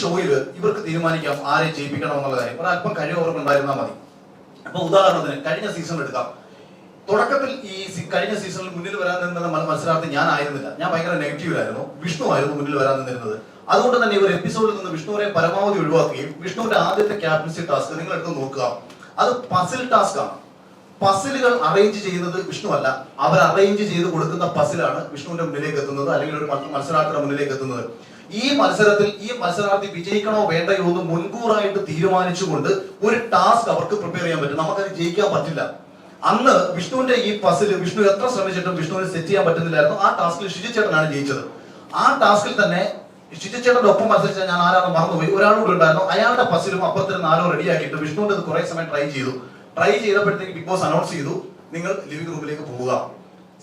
ഷോയിൽ ഇവർക്ക് തീരുമാനിക്കാം ആരെ ജയിപ്പിക്കണം എന്നുള്ള കാര്യം ഒരല്പം കഴിവ് അവർക്ക് ഉണ്ടായിരുന്നാൽ മതി. അപ്പൊ ഉദാഹരണത്തിന് കഴിഞ്ഞ സീസൺ എടുക്കാം. തുടക്കത്തിൽ ഈ കഴിഞ്ഞ സീസണിൽ മുന്നിൽ വരാൻ നിന്ന മ- മത്സരാർത്ഥി ഞാൻ ആയിരുന്നില്ല. ഞാൻ ഭയങ്കര നെഗറ്റീവിലായിരുന്നു വിഷ്ണു ആയിരുന്നു മുന്നിൽ വരാൻ നിന്നിരുന്നത്. അതുകൊണ്ട് തന്നെ ഇവർ എപ്പിസോഡിൽ നിന്ന് വിഷ്ണുവിനെ പരമാവധി ഒഴിവാക്കുകയും വിഷ്ണുവിന്റെ ആദ്യത്തെ ക്യാപ്റ്റൻസി ടാസ്ക് നിങ്ങൾ എടുത്ത് നോക്കുക. അത് പസിൽ ടാസ്ക് ആണ്. പസിലുകൾ അറേഞ്ച് ചെയ്യുന്നത് വിഷ്ണു അല്ല. അവർ അറേഞ്ച് ചെയ്ത് കൊടുക്കുന്ന പസിലാണ് വിഷ്ണുവിന്റെ മുന്നിലേക്ക് എത്തുന്നത് അല്ലെങ്കിൽ ഒരു മത്സ- മത്സരാർത്ഥിയുടെ മുന്നിലേക്ക് എത്തുന്നത്. ഈ മത്സരത്തിൽ ഈ മത്സരാർത്ഥി വിജയിക്കണോ വേണ്ടയോ എന്ന് മുൻകൂറായിട്ട് തീരുമാനിച്ചുകൊണ്ട് ഒരു ടാസ്ക് അവർക്ക് പ്രിപ്പയർ ചെയ്യാൻ പറ്റും. നമുക്കത് ജയിക്കാൻ പറ്റില്ല. അന്ന് വിഷ്ണുവിന്റെ ഈ പസിൽ വിഷ്ണു എത്ര ശ്രമിച്ചിട്ടും വിഷ്ണുവിന് സെറ്റ് ചെയ്യാൻ പറ്റുന്നില്ലായിരുന്നു. ആ ടാസ്കിൽ ഷിജു ജയിച്ചത്. ആ ടാസ്കിൽ തന്നെ ഷിജു ഒപ്പം മത്സരിച്ച ഞാൻ ആരാണെന്ന് മറന്നുപോയി. ഒരാളുകൂടെ ഉണ്ടായിരുന്നു. അയാളുടെ പസിലും അപ്പുറത്തിന് നാലോ റെഡിയാക്കിയിട്ട് വിഷ്ണുവിന്റെ അത് കുറെ സമയം ട്രൈ ചെയ്തു. ട്രൈ ചെയ്തപ്പോഴത്തേക്ക് ബിഗ് ബോസ് അനൗൺസ് ചെയ്തു. നിങ്ങൾ ലിവിംഗ് റൂമിലേക്ക് പോവുക.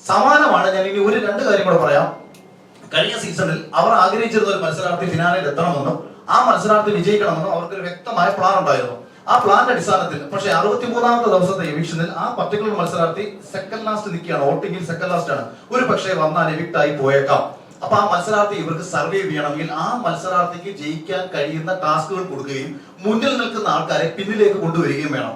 സമാനമാണ്. ഞാൻ ഇനി ഒരു രണ്ട് കാര്യം കൂടെ പറയാം. കഴിഞ്ഞ സീസണിൽ അവർ ആഗ്രഹിച്ചിരുന്ന ഒരു മത്സരാർത്ഥി ഫിനാലയിൽ എത്തണമെന്നും ആ മത്സരാർത്ഥി വിജയിക്കണമെന്നും അവർക്ക് ഒരു വ്യക്തമായ പ്ലാൻ ഉണ്ടായിരുന്നു. ആ പ്ലാന്റെ അടിസ്ഥാനത്തിൽ പക്ഷേ അറുപത്തിമൂന്നാമത്തെ ദിവസത്തെ എവിക്ഷനിൽ ആ പർട്ടിക്കുലർ മത്സരാർത്ഥി സെക്കൻഡ് ലാസ്റ്റ് നിൽക്കുകയാണ്. വോട്ടിംഗിൽ സെക്കൻഡ് ലാസ്റ്റ് ആണ്. ഒരു പക്ഷേ വന്നാൽ എവിക്ട് ആയി പോയേക്കാം. അപ്പൊ ആ മത്സരാർത്ഥി ഇവർക്ക് സർവേ ചെയ്യണമെങ്കിൽ ആ മത്സരാർത്ഥിക്ക് ജയിക്കാൻ കഴിയുന്ന ടാസ്കുകൾ കൊടുക്കുകയും മുന്നിൽ നിൽക്കുന്ന ആൾക്കാരെ പിന്നിലേക്ക് കൊണ്ടുവരികയും വേണം.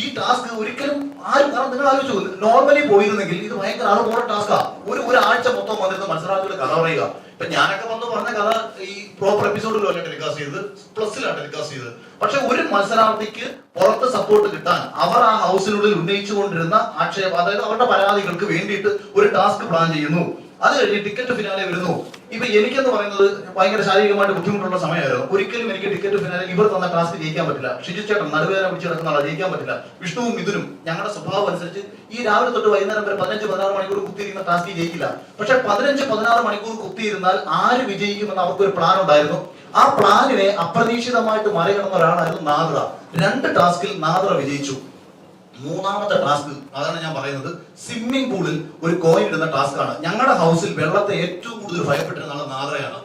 ഈ ടാസ്ക് ഒരിക്കലും ആരും കാരണം നിങ്ങൾ ആലോചിച്ചു നോർമലി പോയിരുന്നെങ്കിൽ ഇത് ഭയങ്കര ബോറ ടാസ്കാ ഒരു ഒരാഴ്ച മൊത്തം വന്നിരുന്ന മത്സരാർത്ഥികളുടെ കഥ പറയുക. ഇപ്പൊ ഞാനൊക്കെ വന്ന് പറഞ്ഞ കഥ ഈ പ്രോപ്പർ എപ്പിസോഡിലല്ല ടെലികാസ്റ്റ് ചെയ്തത്. പ്ലസിലാണ് ടെലികാസ്റ്റ് ചെയ്തത്. പക്ഷെ ഒരു മത്സരാർത്ഥിക്ക് പുറത്ത് സപ്പോർട്ട് കിട്ടാൻ അവർ ആ ഹൗസിനുള്ളിൽ ഉന്നയിച്ചുകൊണ്ടിരുന്ന ആക്ഷേപം അതായത് അവരുടെ പരാതികൾക്ക് വേണ്ടിയിട്ട് ഒരു ടാസ്ക് പ്ലാൻ ചെയ്യുന്നു. അത് കഴിഞ്ഞ് ടിക്കറ്റ് ഫിനാലെ വരുന്നു. ഇപ്പൊ എനിക്കെന്ന് പറയുന്നത് ഭയങ്കര ശാരീരികമായിട്ട് ബുദ്ധിമുട്ടുള്ള സമയമായിരുന്നു. ഒരിക്കലും എനിക്ക് ടിക്കറ്റ് ഫിനാലെ ഇവർ തന്ന ക്ലാസ്സിൽ ജയിക്കാൻ പറ്റില്ല. ഷിജു ചേട്ടൻ നടുവേദന പിടിച്ച് കിടക്കുന്ന ആളെ ജയിക്കാൻ പറ്റില്ല. വിഷ്ണുവും മിഥുനും ഞങ്ങളുടെ സ്വഭാവം അനുസരിച്ച് ഈ രാവിലെ തൊട്ട് വൈകുന്നേരം വരെ പതിനഞ്ച് പതിനാറ് മണിക്കൂർ കുത്തിയിരുന്ന ക്ലാസ്സിൽ ജയിക്കില്ല. പക്ഷെ പതിനഞ്ച് പതിനാറ് മണിക്കൂർ കുത്തിയിരുന്നാൽ ആര് വിജയിക്കുമെന്ന് അവർക്കൊരു പ്ലാൻ ഉണ്ടായിരുന്നു. ആ പ്ലാനിനെ അപ്രതീക്ഷിതമായിട്ട് മറികടന്ന ഒരാളായിരുന്നു നാദ്ര രണ്ട് ടാസ്കിൽ നാദ്ര വിജയിച്ചു. മൂന്നാമത്തെ ടാസ്ക് അതാണ് ഞാൻ പറയുന്നത് സ്വിമ്മിംഗ് പൂളിൽ ഒരു കോയിൻ ഇടുന്ന ടാസ്ക് ആണ്. ഞങ്ങളുടെ ഹൗസിൽ വെള്ളത്തെ ഏറ്റവും കൂടുതൽ ഭയപ്പെട്ടിരുന്ന നാദ്രയാണ്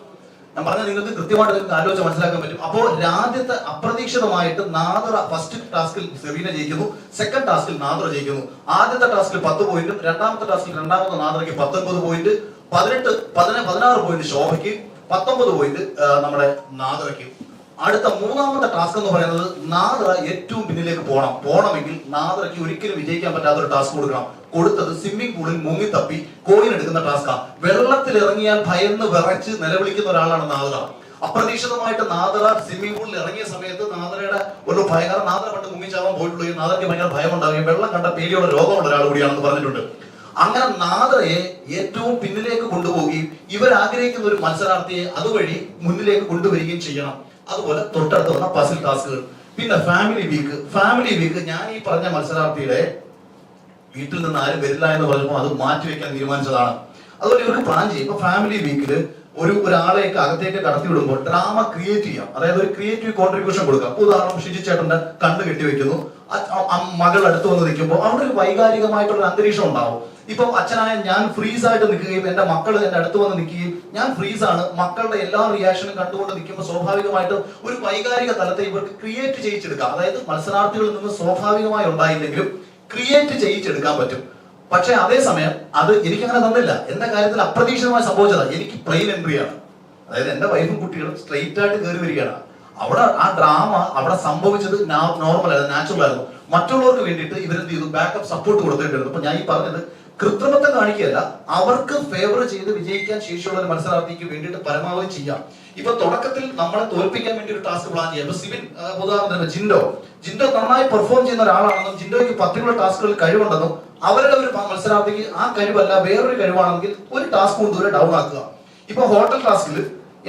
ഞാൻ പറഞ്ഞത് നിങ്ങൾക്ക് കൃത്യമായിട്ട് നിങ്ങൾക്ക് ആലോചിച്ച് മനസ്സിലാക്കാൻ പറ്റും. അപ്പോൾ രാജ്യത്തെ അപ്രതീക്ഷിതമായിട്ട് നാദ്ര ഫസ്റ്റ് ടാസ്കിൽ സെറീന ജയിക്കുന്നു സെക്കൻഡ് ടാസ്കിൽ നാദ്ര ജയിക്കുന്നു. ആദ്യത്തെ ടാസ്കിൽ പത്ത് പോയിന്റും രണ്ടാമത്തെ ടാസ്കിൽ രണ്ടാമത്തെ നാദ്രയ്ക്ക് പത്തൊൻപത് പോയിന്റ് പതിനെട്ട് പതിന പതിനാറ് പോയിന്റ് ശോഭയ്ക്ക് പത്തൊമ്പത് പോയിന്റ് നമ്മുടെ നാദ്രയ്ക്ക് അടുത്ത മൂന്നാമത്തെ ടാസ്ക് എന്ന് പറയുന്നത് നാദ്ര ഏറ്റവും പിന്നിലേക്ക് പോകണം. പോകണമെങ്കിൽ നാദ്രയ്ക്ക് ഒരിക്കലും വിജയിക്കാൻ പറ്റാത്ത ഒരു ടാസ്ക് കൊടുക്കണം. കൊടുത്തത് സ്വിമ്മിംഗ് പൂളിൽ മുങ്ങി തപ്പി കോയിൻ എടുക്കുന്ന ടാസ്കാ വെള്ളത്തിൽ ഇറങ്ങിയാൽ ഭയന്ന് വിറച്ച് നിലവിളിക്കുന്ന ഒരാളാണ് നാദ്ര അപ്രതീക്ഷിതമായിട്ട് നാദ്ര സ്വിമ്മിംഗ് പൂളിൽ ഇറങ്ങിയ സമയത്ത് നാദ്രയുടെ ഒരു ഭയങ്കര നാദ്ര പണ്ട് മുങ്ങിച്ചാവാൻ പോയിട്ടുള്ളൂ. നാദ്രയ്ക്ക് ഭയങ്കര ഭയം ഉണ്ടാവുകയും വെള്ളം കണ്ട പേടിയുള്ള രോഗമുള്ള ഒരാൾ കൂടിയാണെന്ന് പറഞ്ഞിട്ടുണ്ട്. അങ്ങനെ നാദ്രയെ ഏറ്റവും പിന്നിലേക്ക് കൊണ്ടുപോവുകയും ഇവരാഗ്രഹിക്കുന്ന ഒരു മത്സരാർത്ഥിയെ അതുവഴി മുന്നിലേക്ക് കൊണ്ടുവരികയും ചെയ്യണം. അതുപോലെ തൊട്ടടുത്ത് വന്ന പസിൽ ടാസ്കുകൾ പിന്നെ ഫാമിലി വീക്ക് ഫാമിലി വീക്ക് ഞാൻ ഈ പറഞ്ഞ മത്സരാർത്ഥിയുടെ വീട്ടിൽ നിന്ന് ആരും വരില്ല എന്ന് പറഞ്ഞപ്പോൾ അത് മാറ്റിവെക്കാൻ തീരുമാനിച്ചതാണ്. അതുപോലെ ഇവർക്ക് പ്ലാൻ ചെയ്യും. ഇപ്പൊ ഫാമിലി വീക്കിൽ ഒരു ഒരാളെയൊക്കെ അകത്തേക്ക് കടത്തി വിടുമ്പോൾ ഡ്രാമ ക്രിയേറ്റ് ചെയ്യാം. അതായത് ഒരു ക്രിയേറ്റീവ് കോൺട്രിബ്യൂഷൻ കൊടുക്കാം. ഉദാഹരണം ഷിജി ചേട്ടന്റെ കണ്ണ് കെട്ടി വെക്കുന്നു മകൾ അടുത്ത് വന്ന് നിൽക്കുമ്പോൾ അവിടെ ഒരു വൈകാരികമായിട്ടുള്ള അന്തരീക്ഷം ഉണ്ടാവും. ഇപ്പം അച്ഛനായ ഞാൻ ഫ്രീസ് ആയിട്ട് നിൽക്കുകയും എന്റെ മക്കൾ എന്റെ അടുത്ത് വന്ന് നിൽക്കുകയും ഞാൻ ഫ്രീസ് ആണ് മക്കളുടെ എല്ലാ റിയാക്ഷനും കണ്ടുകൊണ്ട് നിൽക്കുമ്പോൾ സ്വാഭാവികമായിട്ടും ഒരു വൈകാരിക തലത്തെ ഇവർക്ക് ക്രിയേറ്റ് ചെയ്യിച്ചെടുക്കാം. അതായത് മത്സരാർത്ഥികളിൽ നിന്ന് സ്വാഭാവികമായി ഉണ്ടായില്ലെങ്കിലും ക്രിയേറ്റ് ചെയ്യിച്ചെടുക്കാൻ പറ്റും. പക്ഷെ അതേസമയം അത് എനിക്ക് അങ്ങനെ തന്നില്ല. എന്റെ കാര്യത്തിൽ അപ്രതീക്ഷിതമായി സംഭവിച്ചത്. എനിക്ക് പ്ലെയിൻ എൻട്രി ആണ്. അതായത് എന്റെ വൈഫും കുട്ടികളും സ്ട്രെയിറ്റ് ആയിട്ട് കയറി വരികയാണ്. അവിടെ ആ ഡ്രാമ അവിടെ സംഭവിച്ചത് നോർമൽ ആയിരുന്നു നാച്ചുറൽ ആയിരുന്നു. മറ്റുള്ളവർക്ക് വേണ്ടിയിട്ട് ഇവരെന്ത് ചെയ്തു? ബാക്കപ്പ് സപ്പോർട്ട് കൊടുത്തിട്ടുണ്ട്. അപ്പൊ ഞാൻ ഈ പറഞ്ഞത് കൃത്രിമത്വം കാണിക്കുകയല്ല അവർക്ക് ഫേവർ ചെയ്ത് വിജയിക്കാൻ ശേഷിയുള്ള ഒരു മത്സരാർത്ഥിക്ക് വേണ്ടിയിട്ട് പരമാവധി ചെയ്യാം. ഇപ്പൊ തുടക്കത്തിൽ നമ്മളെ തോൽപ്പിക്കാൻ വേണ്ടി ഒരു ടാസ്ക് പ്ലാൻ ചെയ്യാം. ഇപ്പൊ സിവിൻ ഉദാഹരണം ഉദാഹരണത്തിന് ജിൻഡോ. ജിൻഡോ നന്നായി പെർഫോം ചെയ്യുന്ന ഒരാളാണെന്നും ജിൻഡോയ്ക്ക് പർട്ടിക്കുലർ ടാസ്കുകളിൽ കഴിവുണ്ടെന്നും അവരുടെ ഒരു മത്സരാർത്ഥിക്ക് ആ കഴിവല്ല വേറൊരു കഴിവാണെങ്കിൽ ഒരു ടാസ്ക് കൊണ്ട് ദൂരെ ഡൗൺ ആക്കുക. ഇപ്പൊ ഹോട്ടൽ ടാസ്കിൽ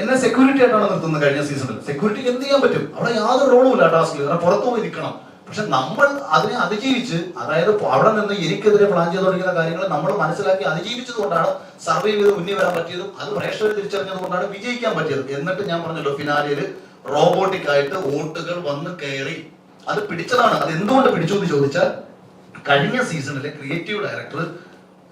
എന്നെ സെക്യൂരിറ്റി ആയിട്ടാണ് നിർത്തുന്നത് കഴിഞ്ഞ സീസണിൽ സെക്യൂരിറ്റി എന്ത് ചെയ്യാൻ പറ്റും? അവിടെ യാതൊരു റോളും ഇല്ല ടാസ്കിൽ പുറത്തു പോയി നിൽക്കണം. പക്ഷെ നമ്മൾ അതിനെ അതിജീവിച്ച് അതായത് അവിടെ നിന്ന് എനിക്കെതിരെ പ്ലാൻ ചെയ്ത് തുടങ്ങിയ കാര്യങ്ങൾ നമ്മൾ മനസ്സിലാക്കി അതിജീവിച്ചത് സർവേ ചെയ്ത് മുന്നിൽ വരാൻ പറ്റിയതും അത് പ്രേക്ഷകർ തിരിച്ചറിഞ്ഞത് കൊണ്ടാണ് വിജയിക്കാൻ പറ്റിയത്. എന്നിട്ട് ഞാൻ പറഞ്ഞല്ലോ ഫിനാലിയിൽ റോബോട്ടിക് ആയിട്ട് വോട്ടുകൾ വന്ന് കയറി. അത് പിടിച്ചതാണ്. അത് എന്തുകൊണ്ട് പിടിച്ചു എന്ന് ചോദിച്ചാൽ കഴിഞ്ഞ സീസണിലെ ക്രിയേറ്റീവ് ഡയറക്ടർ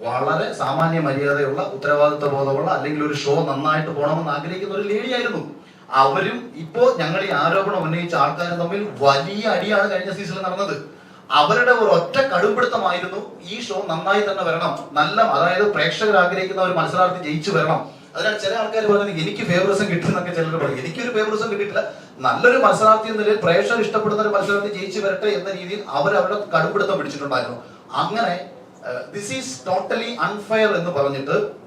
വളരെ സാമാന്യ മര്യാദയുള്ള ഉത്തരവാദിത്വ ബോധമുള്ള അല്ലെങ്കിൽ ഒരു ഷോ നന്നായിട്ട് പോകണമെന്ന് ആഗ്രഹിക്കുന്ന ഒരു ലേഡി ആയിരുന്നു. അവരും ഇപ്പോ ഞങ്ങൾ ഈ ആരോപണം ഉന്നയിച്ച ആൾക്കാരും തമ്മിൽ വലിയ അടിയാണ് കഴിഞ്ഞ സീസണിൽ നടന്നത്. അവരുടെ ഒരു ഒറ്റ കടുംപിടുത്തമായിരുന്നു ഈ ഷോ നന്നായി തന്നെ വരണം. നല്ല അതായത് പ്രേക്ഷകർ ആഗ്രഹിക്കുന്ന ഒരു മത്സരാർത്ഥി ജയിച്ചു വരണം. അതിനാൽ ചില ആൾക്കാർ പറയുന്നത് എനിക്ക് ഫേവറിസം കിട്ടുന്നൊക്കെ ചിലർ പറയും. എനിക്കൊരു ഫേവറിസം കിട്ടിയിട്ടില്ല. നല്ലൊരു മത്സരാർത്ഥി എന്ന നിലയിൽ പ്രേക്ഷകർ ഇഷ്ടപ്പെടുന്ന ഒരു മത്സരാർത്ഥി ജയിച്ചു വരട്ടെ എന്ന രീതിയിൽ അവർ അവരുടെ കടുംപിടുത്തം പിടിച്ചിട്ടുണ്ടായിരുന്നു. അങ്ങനെ ദിസ് ഈസ് ടോട്ടലി അൺഫെയർ എന്ന് പറഞ്ഞിട്ട്